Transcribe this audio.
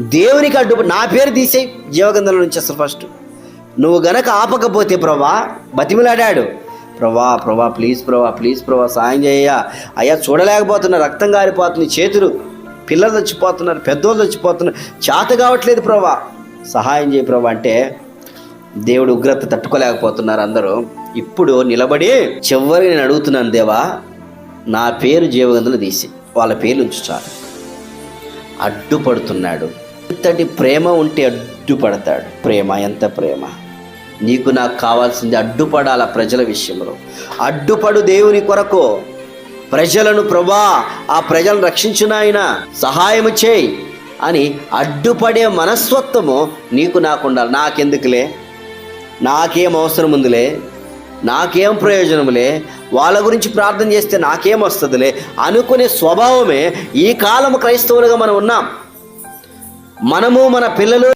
దేవునికి అడ్డు నా పేరు తీసేయి. జీవగంధంలో నుంచి అసలు ఫస్ట్ నువ్వు గనక ఆపకపోతే ప్రభా బతిమిలాడాడు. ప్రభా ప్రభా ప్లీజ్ ప్రభా ప్లీజ్ ప్రభా సాయం చేయ అయ్యా చూడలేకపోతున్నా రక్తం గారిపోతుంది చేతులు పిల్లలు చచ్చిపోతున్నారు పెద్దోళ్ళు చచ్చిపోతున్నారు. చేత కావట్లేదు ప్రభా. సహాయం చేయి ప్రభా అంటే దేవుడు ఉగ్రత తట్టుకోలేకపోతున్నారు అందరూ. ఇప్పుడు నిలబడి చివరి నేను అడుగుతున్నాను దేవా నా పేరు జీవగంధలు తీసి వాళ్ళ పేర్లు ఉంచు చాలు. అడ్డుపడుతున్నాడు. ఇంతటి ప్రేమ ఉంటే అడ్డుపడతాడు. ప్రేమ ఎంత ప్రేమ? నీకు నాకు కావాల్సింది అడ్డుపడాల ప్రజల విషయంలో. అడ్డుపడు దేవుని కొరకు. ప్రజలను ప్రభా ఆ ప్రజలను రక్షించిన ఆయన సహాయము చేయి అని అడ్డుపడే మనస్తత్వము నీకు నాకు ఉండాలి. నాకెందుకులే? నాకేం అవసరం ఉందిలే? నాకేం ప్రయోజనములే? వాళ్ళ గురించి ప్రార్థన చేస్తే నాకేం వస్తుందిలే? అనుకునే స్వభావమే ఈ కాలం క్రైస్తవులుగా మనం ఉన్నాం. మనము మన పిల్లలు